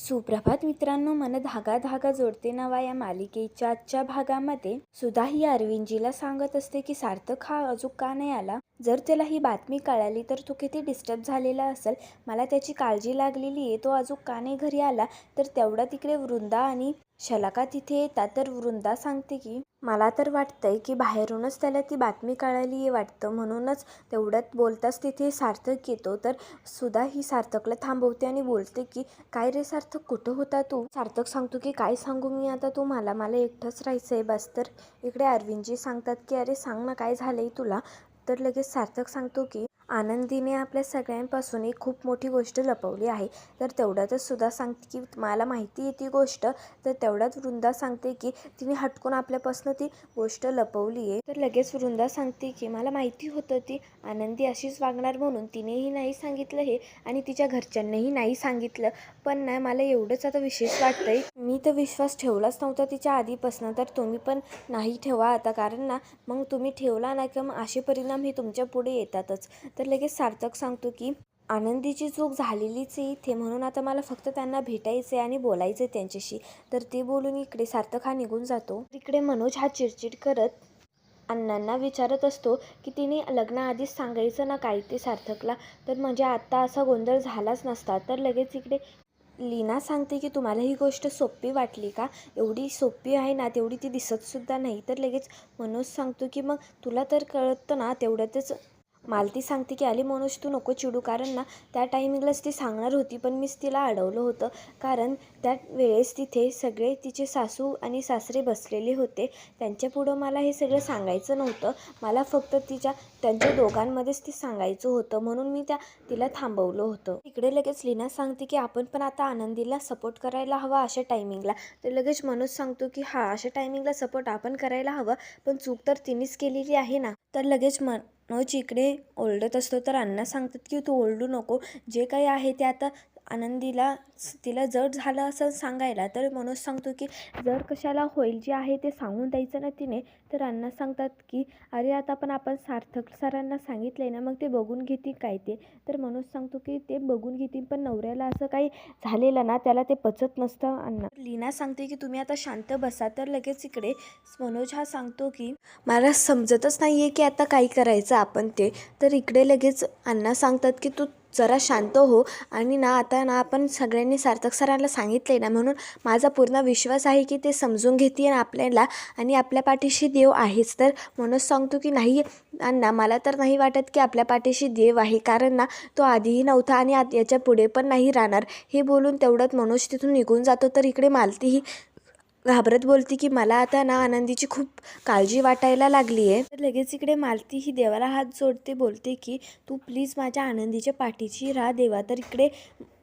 सुप्रभात मित्रांनो मन धागा धागा जोडते नवा या मालिकेच्या आजच्या भागामध्ये सुधा ही अरविंदजीला सांगत असते की सार्थक हा अजून का नाही आला? जर त्याला ही बातमी कळाली तर तो किती डिस्टर्ब झालेला असेल? मला त्याची काळजी लागलेली आहे. तो अजून का नाही घरी आला? तर तेवढा तिकडे वृंदा आणि शलाका तिथे येतात. तर वृंदा सांगते की मला तर वाटतंय की बाहेरूनच त्याला ती बातमी कळाली आहे वाटतं. म्हणूनच तेवढ्यात बोलताच तिथे सार्थक येतो. तर सुधा ही सार्थकला थांबवते आणि बोलते की काय रे सार्थक कुठं होता तू? सार्थक सांगतो की काय सांगू मी आता तुम्हाला मला? एकटंच राहायचं आहे बस. तर इकडे अरविंदजी सांगतात की अरे सांग ना काय झालं आहे तुला? तर लगेच सार्थक सांगतो की आनंदीने आपल्या सगळ्यांपासून एक खूप मोठी गोष्ट लपवली आहे. तर तेवढ्यातच सुद्धा सांगते की मला माहिती आहे ती गोष्ट. तर तेवढ्यात वृंदा सांगते की तिने हटकून आपल्यापासून ती गोष्ट लपवली आहे. तर लगेच वृंदा सांगते की मला माहिती होतं ती आनंदी अशीच वागणार म्हणून तिनेही नाही सांगितलं हे आणि तिच्या घरच्यांनाही नाही सांगितलं. पण नाही मला एवढंच आता विशेष वाटतंय. मी तर विश्वास ठेवलाच नव्हता तिच्या आधीपासून. तर तुम्ही पण नाही ठेवा आता. कारण ना मग तुम्ही ठेवला ना किंवा मग असे परिणाम हे तुमच्यापुढे येतातच. तर लगेच सार्थक सांगतो की आनंदीची चूक झालेलीच आहे इथे म्हणून आता मला फक्त त्यांना भेटायचं आहे आणि बोलायचं आहे त्यांच्याशी. तर ते बोलून इकडे सार्थक हा निघून जातो. इकडे मनोज हा चिडचिड करत अण्णांना विचारत असतो की तिने लग्नाआधीच सांगायचं ना काय ते सार्थकला? तर म्हणजे आत्ता असा गोंधळ झालाच नसता. तर लगेच इकडे लीना सांगते की तुम्हाला ही गोष्ट सोपी वाटली का? एवढी सोपी आहे ना तेवढी ती दिसतसुद्धा नाही. तर लगेच मनोज सांगतो की मग तुला तर कळतं ना तेवढ्यातच मालती सांगते की अली मनोज तू नको चिडू कारण ना त्या टायमिंगलाच ती सांगणार होती पण मीच तिला अडवलं होतं. कारण त्या वेळेस तिथे सगळे तिचे सासू आणि सासरे बसलेले होते. त्यांच्यापुढं मला हे सगळं सांगायचं नव्हतं. मला फक्त तिच्या त्यांच्या दोघांमध्येच ते सांगायचं होतं. म्हणून मी त्या तिला थांबवलं होतं. इकडे लगेच लीना सांगते की आपण पण आता आनंदीला सपोर्ट करायला हवा अशा टायमिंगला. तर लगेच मनोज सांगतो की हा अशा टायमिंगला सपोर्ट आपण करायला हवं पण चूक तर तिनेच केलेली आहे ना. तर लगेच म इकडे ओरडत असतो तर अण्णा सांगतात की तू ओरडू नको. जे काही आहे ते आता आनंदीला तिला जड झालं असं सांगायला तर मनोज सांगतो की जर कशाला होईल? जे आहे ते सांगून द्यायचं ना तिने. तर अण्णा सांगतात की अरे आता पण आपण सार्थक सरांना सांगितलं आहे ना मग ते बघून घेतील काय ते. तर मनोज सांगतो की ते बघून घेतील पण नवऱ्याला असं काही झालेलं ना त्याला ते पचत नसतं अण्णा. लीना सांगते की तुम्ही आता शांत बसा. तर लगेच इकडे मनोज हा सांगतो की मला समजतच नाही आहे की आता काय करायचं आपण ते. तर इकडे लगेच अण्णा सांगतात की तू जरा शांत हो. आणि ना आता ना आपण सगळ्यांनी सार्थक सरांना सांगितले ना म्हणून माझा पूर्ण विश्वास आहे की ते समजून घेते आपल्याला आणि आपल्या पाठीशी देव आहेच. तर मनोज सांगतो की नाही अण्णा मला तर नाही वाटत की आपल्या पाठीशी देव आहे. कारण ना तो आधीही नव्हता आणि आत याच्यापुढे पण नाही राहणार. हे बोलून तेवढंच मनोज तिथून निघून जातो. तर इकडे मालतीही घाबरत बोलती की मला आता ना आनंदीची खूप काळजी वाटायला लागली आहे तर लगेच इकडे मालती ही देवाला हात जोडते बोलते की तू प्लीज माझ्या आनंदीच्या पाठीची राह देवा. तर इकडे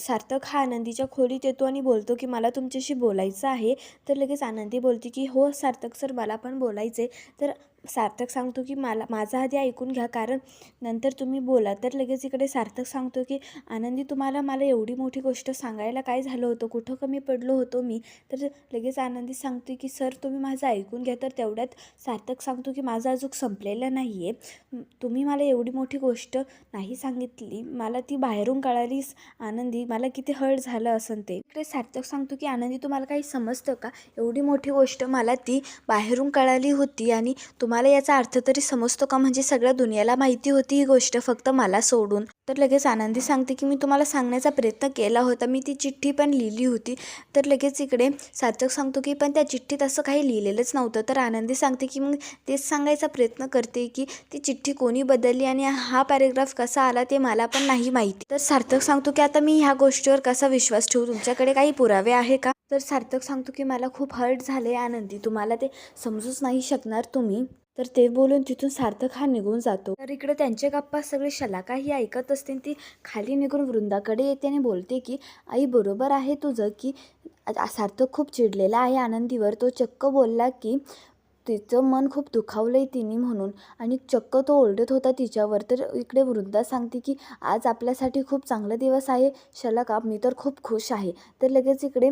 सार्थक हा आनंदीच्या खोलीत येतो आणि बोलतो की मला तुमच्याशी बोलायचं आहे. तर लगेच आनंदी बोलते की हो सार्थक सर मला पण बोलायचं आहे तर सार्थक सांगतो की मला माझा आधी ऐकून घ्या. कारण नंतर तुम्ही बोला तर लगेच इकडे सार्थक सांगतो की आनंदी तुम्हाला मला एवढी मोठी गोष्ट सांगायला काय झालं होतं? कुठं कमी पडलो होतो मी? तर लगेच आनंदी सांगते की सर तुम्ही माझं ऐकून घ्या. तर तेवढ्यात सार्थक सांगतो की माझं अजून संपलेलं नाही आहे तुम्ही मला एवढी मोठी गोष्ट नाही सांगितली. मला ती बाहेरून कळालीच आनंदी. मला किती हर्ट झालं असन ते. इकडे सार्थक सांगतो की आनंदी तुम्हाला काही समजतं का? एवढी मोठी गोष्ट मला ती बाहेरून कळाली होती आणि तुम्हाला तुम्हाला याचा अर्थ तरी समजतो का? म्हणजे सगळ्या दुनियाला माहिती होती ही गोष्ट फक्त मला सोडून. तर लगेच आनंदी सांगते की मी तुम्हाला सांगण्याचा प्रयत्न केला होता. मी ती चिठ्ठी पण लिहिली होती. तर लगेच इकडे सार्थक सांगतो की पण त्या चिठ्ठीत असं काही लिहिलेलंच नव्हतं. तर आनंदी सांगते की मग तेच सांगायचा प्रयत्न करते की ती चिठ्ठी कोणी बदलली आणि हा पॅरेग्राफ कसा आला ते मला पण नाही माहिती. तर सार्थक सांगतो की आता मी ह्या गोष्टीवर कसा विश्वास ठेवू? तुमच्याकडे काही पुरावे आहे का? तर सार्थक सांगतो की मला खूप हर्ट झाले आनंदी. तुम्हाला ते समजूच नाही शकणार तुम्ही. तर ते बोलून तिथून सार्थक हा निघून जातो. तर इकडे त्यांच्या गप्पा सगळे शलाका ही ऐकत असते ती खाली निघून वृंदाकडे येते आणि बोलते की आई बरोबर आहे तुझं की सार्थक खूप चिडलेला आहे आनंदीवर. तो चक्क बोलला की तिचं मन खूप दुखावलं आहे तिने म्हणून. आणि चक्क तो ओरडत होता तिच्यावर. तर इकडे वृंदा सांगते की आज आपल्यासाठी खूप चांगला दिवस आहे. शलाका मी तर खूप खुश आहे. तर लगेच इकडे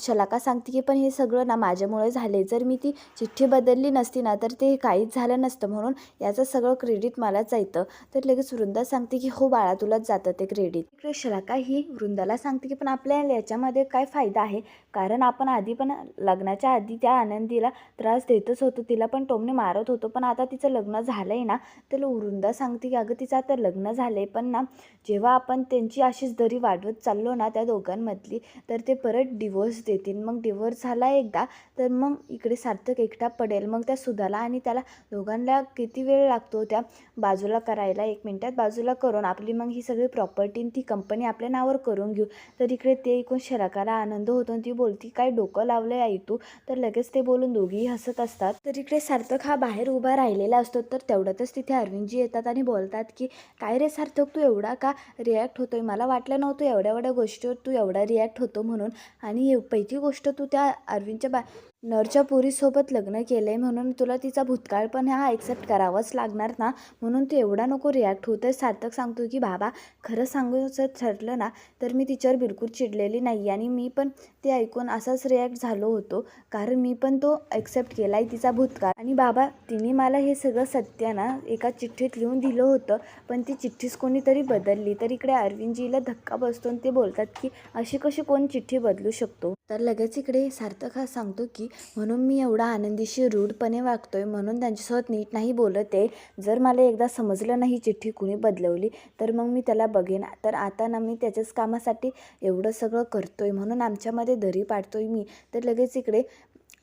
शलाका सांगते की पण हे सगळं ना माझ्यामुळे झाले जर मी ती चिठ्ठी बदलली नसती ना तर ते काहीच झालं नसतं. म्हणून याचं सगळं क्रेडिट मलाच जायचं. तर लगेच वृंदा सांगते की हो बाळा तुलाच जातं ते क्रेडिट इकडे शलाका ही वृंदाला सांगते की पण आपल्याला याच्यामध्ये काय फायदा आहे? कारण आपण आधी पण लग्नाच्या आधी त्या आनंदीला त्रास देतच होतो. तिला पण टोमने मारत होतो. पण आता तिचं लग्न झालं आहे ना तर वृंदा सांगते की अगं तिचं आता लग्न झालं आहे पण ना जेव्हा आपण त्यांची अशीच दरी वाढवत चाललो ना त्या दोघांमधली तर ते परत डिवोर्स देतील. मग डिवोर्स झाला एकदा तर मग इकडे सार्थक एकटा पडेल. मग त्या सुधाला आणि त्याला दोघांना किती वेळ लागतो त्या बाजूला करायला? एक मिनटात बाजूला करून आपली मग ही सगळी प्रॉपर्टी ती कंपनी आपल्या नावावर करून घेऊ. तर इकडे ते ऐकून शलाकाला आनंद होतो आणि ती बोलती काय डोकं लावलं आई तू? तर लगेच ते बोलून दोघीही हसत असतात. तर इकडे सार्थक हा बाहेर उभा राहिलेला असतो. तर तेवढ्यातच तिथे अरविंदजी येतात आणि बोलतात की काय रे सार्थक तू एवढा का रिॲक्ट होतोय? मला वाटलं नव्हतं एवढ्या एवढ्या गोष्टीवर तू एवढा रिॲक्ट होतो म्हणून. आणि पहिली गोष्ट तू त्या अरविंदच्या बा नरच्या पोरीसोबत लग्न केलं आहे म्हणून तुला तिचा भूतकाळ पण हा ॲक्सेप्ट करावाच लागणार ना? म्हणून तू एवढा नको रिॲक्ट होतं सार्थक सांगतो की बाबा खरं सांगूचं ठरलं ना तर मी तिच्यावर बिलकुल चिडलेली नाही आणि मी पण ते ऐकून असाच रिॲक्ट झालो होतो. कारण मी पण तो ॲक्सेप्ट केला आहे तिचा भूतकाळ. आणि बाबा तिने मला हे सगळं सत्य ना एका चिठ्ठीत लिहून दिलं होतं. पण ती चिठ्ठीच कोणीतरी बदलली. तर इकडे अरविंदजीला धक्का बसतो आणि ते बोलतात की अशी कशी कोण चिठ्ठी बदलू शकतो? तर लगेच इकडे सार्थक हा सांगतो की म्हणून मी एवढा आनंदीशी रूढपणे वागतोय म्हणून त्यांच्यासोबत नीट नाही बोलत आहे. जर मला एकदा समजलं नाही चिठ्ठी कुणी बदलवली तर मग मी त्याला बघेन. तर आता ना मी त्याच्याच कामासाठी एवढं सगळं करतोय म्हणून आमच्यामध्ये दरी पाडतोय मी. तर लगेच इकडे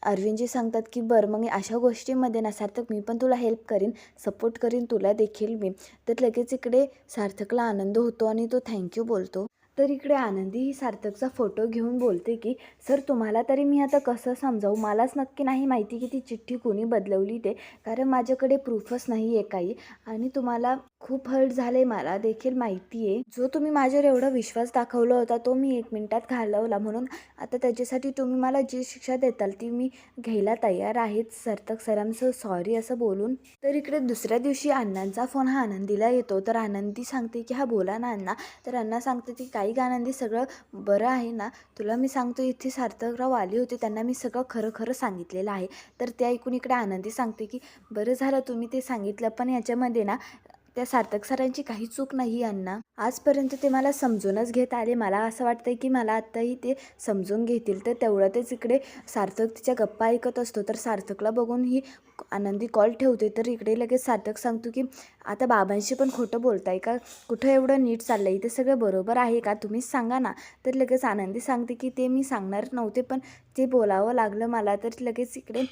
अरविंदजी सांगतात की बरं मग अशा गोष्टीमध्ये ना सार्थक मी पण तुला हेल्प करीन सपोर्ट करीन तुला देखील मी. तर लगेच इकडे सार्थकला आनंद होतो आणि तो थँक्यू बोलतो. तर इकडे आनंदी ही सार्थकचा फोटो घेऊन बोलते की सर तुम्हाला तरी मी आता कसं समजावू? मलाच नक्की नाही माहिती की ती चिठ्ठी कोणी बदलवली ते कारण माझ्याकडे प्रूफच नाही आहे काही. आणि तुम्हाला खूप हर्ट झाले मला देखील माहिती आहे जो तुम्ही माझ्यावर एवढा विश्वास दाखवला होता तो मी एक मिनिटात घालवला. म्हणून आता त्याच्यासाठी तुम्ही मला जी शिक्षा देताल ती मी घ्यायला तयार आहेत सार्थक सरांचं. सॉरी असं बोलून. तर इकडे दुसऱ्या दिवशी अण्णांचा फोन हा आनंदीला येतो. तर आनंदी सांगते की हा बोला ना अण्णा. तर अण्णा सांगते की काय काही आनंदी सगळं बरं आहे ना? तुला मी सांगतो इथे सार्थकराव आले होते त्यांना मी सगळं खरं खरं सांगितलेलं आहे. तर ते ऐकून इकडे आनंदी सांगते की बरं झालं तुम्ही ते सांगितलं पण याच्यामध्ये ना त्या सार्थक सरांची काही चूक नाही अण्णा. आजपर्यंत ते मला समजूनच घेत आले. मला असं वाटतंय की मला आत्ताही ते समजून घेतील. तर तेवढ्यातच इकडे सार्थक तिच्या गप्पा ऐकत असतो. तर सार्थकला बघून ही आनंदी कॉल ठेवते तर इकडे लगेच सार्थक सांगतो की आता बाबांशी पण खोटं बोलताय का? कुठं एवढं नीट चाललं आहे ते सगळं बरोबर आहे का? तुम्हीच सांगा ना. तर लगेच आनंदी सांगते की ते मी सांगणार नव्हते पण ते बोलावं लागलं मला. तर लगेच इकडे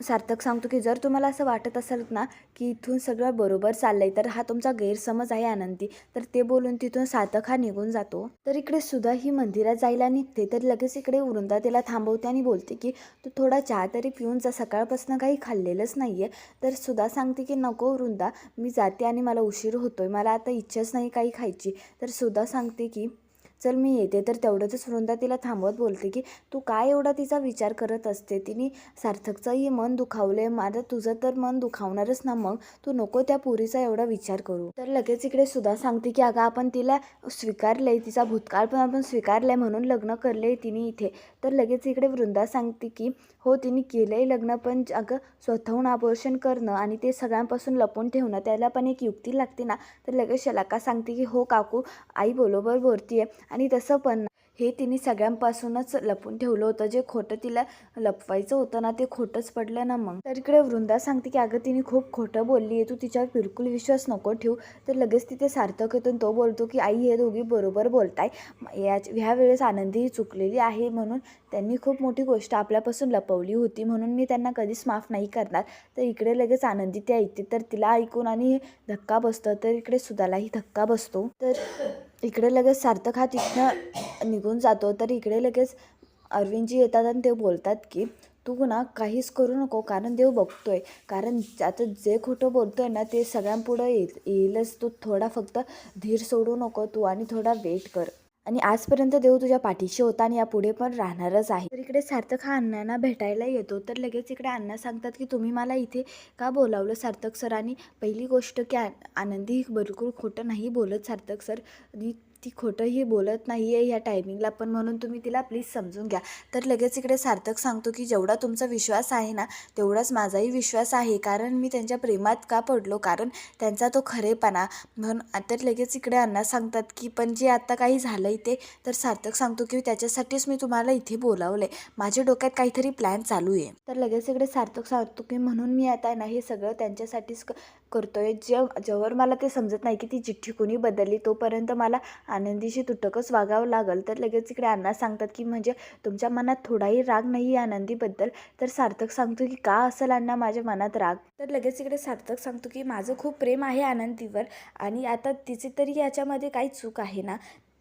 सार्थक सांगतो की जर तुम्हाला असं वाटत असेल ना की इथून सगळं बरोबर चाललं आहे तर हा तुमचा गैरसमज आहे आनंदी. तर ते बोलून तिथून सार्थक हा निघून जातो. तर इकडे सुद्धा ही मंदिरात जायला निघते तर लगेच इकडे वृंदा तिला थांबवते आणि बोलते की तू थोडा चहा तरी पिऊन जा सकाळपासून काही खाल्लेलंच नाही आहे तर सुद्धा सांगते की नको वृंदा मी जाते आणि मला उशीर होतोय मला आता इच्छाच नाही काही खायची. तर सुद्धा सांगते की चल मी येते. तर तेवढंच वृंदा तिला थांबवत बोलते की तू काय एवढा तिचा विचार करत असते? तिने सार्थकचंही मन दुखावलं आहे माझं तुझं तर मन दुखावणारच ना मग? तू नको त्या पुरीचा एवढा विचार करू. तर लगेच इकडे सुद्धा सांगते की अगं आपण तिला स्वीकारलं आहे तिचा भूतकाळ पण आपण स्वीकारलं आहे म्हणून लग्न करले आहे तिने इथे. तर लगेच इकडे वृंदा सांगते की हो तिने केलं आहे लग्न पण अगं स्वतःहून अबॉर्शन करणं आणि ते सगळ्यांपासून लपून ठेवणं त्याला पण एक युक्ती लागते ना? तर लगेच शलाका सांगते की हो काकू आई बरोबर बोलती आहे आणि तसं पण हे तिने सगळ्यांपासूनच लपून ठेवलं होतं. जे खोटं तिला लपवायचं होतं ना ते खोटंच पडलं ना मग. तर इकडे वृंदा सांगते की अगं तिने खूप खोटं बोलली आहे. तू तिच्यावर बिलकुल विश्वास नको ठेवू. तर लगेच तिथे सार्थक येतो तो बोलतो की आई हे दोघी बरोबर बोलताय. या ह्या वेळेस आनंदी ही चुकलेली आहे म्हणून त्यांनी खूप मोठी गोष्ट आपल्यापासून लपवली होती म्हणून मी त्यांना कधीच माफ नाही करणार. तर इकडे लगेच आनंदी ते ऐकते तर तिला ऐकून आणि धक्का बसतं. तर इकडे सुदालाही धक्का बसतो. तर इकडे लगेच सार्थक हा तिथनं निघून जातो. तर इकडे लगेच अरविंदजी येतात आणि ते बोलतात की तू ना काहीच करू नको कारण देव बघतोय. कारण आता जे खोटं बोलतोय ना ते सगळ्यांपुढं येईल येईलच. तू थोडा फक्त धीर सोडू नको. तू आणि थोडा वेट कर. आणि आजपर्यंत देव तुझ्या पाठीशी होता आणि यापुढे पण राहणारच आहे. तर इकडे सार्थक हा अण्णांना भेटायला येतो तर लगेच इकडे अण्णा सांगतात की तुम्ही मला इथे का बोलावलं सार्थक सर आणि पहिली गोष्ट की आ- आनंदी भरपूर खोटं नाही बोलत सार्थक सर. आणि ती खोटंही बोलत नाही आहे ह्या टायमिंगला पण म्हणून तुम्ही तिला प्लीज समजून घ्या. तर लगेच इकडे सार्थक सांगतो की जेवढा तुमचा विश्वास आहे ना तेवढाच माझाही विश्वास आहे. कारण मी त्यांच्या प्रेमात का पडलो? कारण त्यांचा तो खरेपणा. म्हणून तर लगेच इकडे अण्णा सांगतात की पण जे आता काही झालं आहे ते तर सार्थक सांगतो की त्याच्यासाठीच मी तुम्हाला इथे बोलावलं आहे माझ्या डोक्यात काहीतरी प्लॅन चालू आहे. तर लगेच इकडे सार्थक सांगतो की म्हणून मी आता ना हे सगळं त्यांच्यासाठीच क करतोय. जेव जेव्हा मला ते समजत नाही की ती चिठ्ठी कोणी बदलली तोपर्यंत मला आनंदीशी तुटकच वागावं लागल तर लगेच इकडे अण्णा सांगतात की म्हणजे तुमच्या मनात थोडाही राग नाही आहे आनंदीबद्दल? तर सार्थक सांगतो की का असेल अण्णा माझ्या मनात राग? तर लगेच इकडे सार्थक सांगतो की माझं खूप प्रेम आहे आनंदीवर आणि आता तिची तरी याच्यामध्ये काही चूक आहे ना?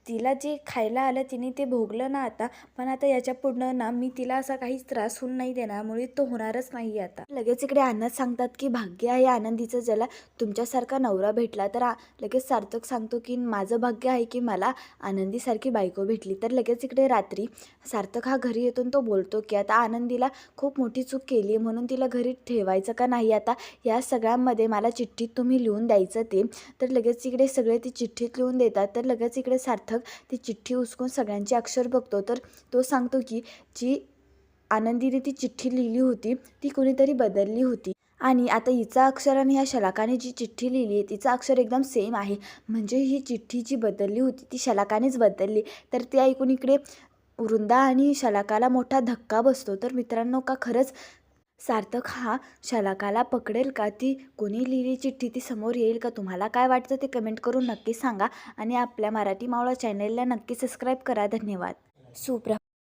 तिला जे खायला आलं तिने ते भोगलं ना आता. पण आता याच्या पुढनं ना मी तिला असा काहीच त्रास होऊन नाही देणार. मुळे तो होणारच नाही आता. लगेच इकडे आनंद सांगतात की भाग्य आहे आनंदीचं ज्याला तुमच्यासारखा नवरा भेटला तर लगेच सार्थक सांगतो की माझं भाग्य आहे की मला आनंदीसारखी बायको भेटली. तर लगेच इकडे रात्री सार्थक हा घरी येतून तो बोलतो की आता आनंदीला खूप मोठी चूक केली आहे. म्हणून तिला घरी ठेवायचं का नाही आता? या सगळ्यांमध्ये मला चिठ्ठीत तुम्ही लिहून द्यायचं ते. तर लगेच इकडे सगळे ती चिठ्ठीत लिहून देतात. तर लगेच इकडे सार्थक ती चिठ्ठी उचकून सगळ्यांचे अक्षर बघतो. तर तो सांगतो की जी आनंदीने ती चिठ्ठी लिहिली होती ती कोणीतरी बदलली होती. आणि आता हिचा अक्षर आणि ह्या शलाकाने जी चिठ्ठी लिहिली आहे तिचा अक्षर एकदम सेम आहे. म्हणजे ही चिठ्ठी जी बदलली होती ती शलाकानेच बदलली. तर ते ऐकून इकडे वृंदा आणि शलाकाला मोठा धक्का बसतो. तर मित्रांनो का खरंच सार्थक हा शलाकाला पकडेल का? ती कोणी लिहिली चिठ्ठी? ती समोर येईल का? तुम्हाला काय वाटतं ते कमेंट करून नक्की सांगा आणि आपल्या मराठी मावळा चॅनेलला नक्की सबस्क्राईब करा. धन्यवाद. सुप्र